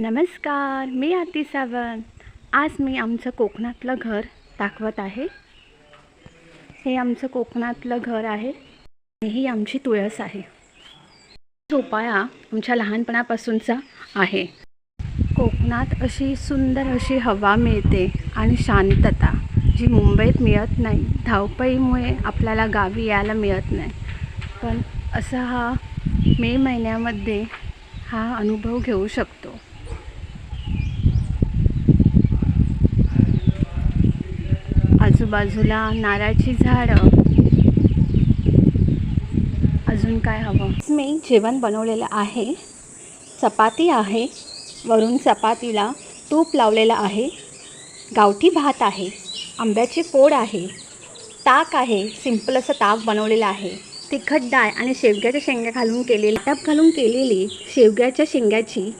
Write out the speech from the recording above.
नमस्कार मी आरती सावंत. आज मी आमचं कोकणातलं घर दाखवत आहे. हे आमचं कोकणातलं घर आहे आणि ही आमची तुळस आहे. झोपाळा आमच्या लहानपणापासूनचा आहे. कोकणात अशी सुंदर अशी हवा मिळते आणि शांतता जी मुंबईत मिळत नाही. धावपळीमुळे आपल्याला गावी यायला मिळत नाही. पण असा हा मे महिन्यामध्ये हा अनुभव घेऊ शकतो. आजूबाजूला नारळाची झाडं. अजून काय हवं? मी जेवण बनवलेलं आहे. चपाती आहे. वरून चपातीला तूप लावलेलं आहे. गावठी भात आहे. आंब्याची पोड आहे. ताक आहे. सिंपल असं ताक बनवलेलं आहे. तिखट डाळ आणि शेवग्याच्या शेंगा घालून केलेली टप घालून केलेली शेवग्याच्या शेंगाची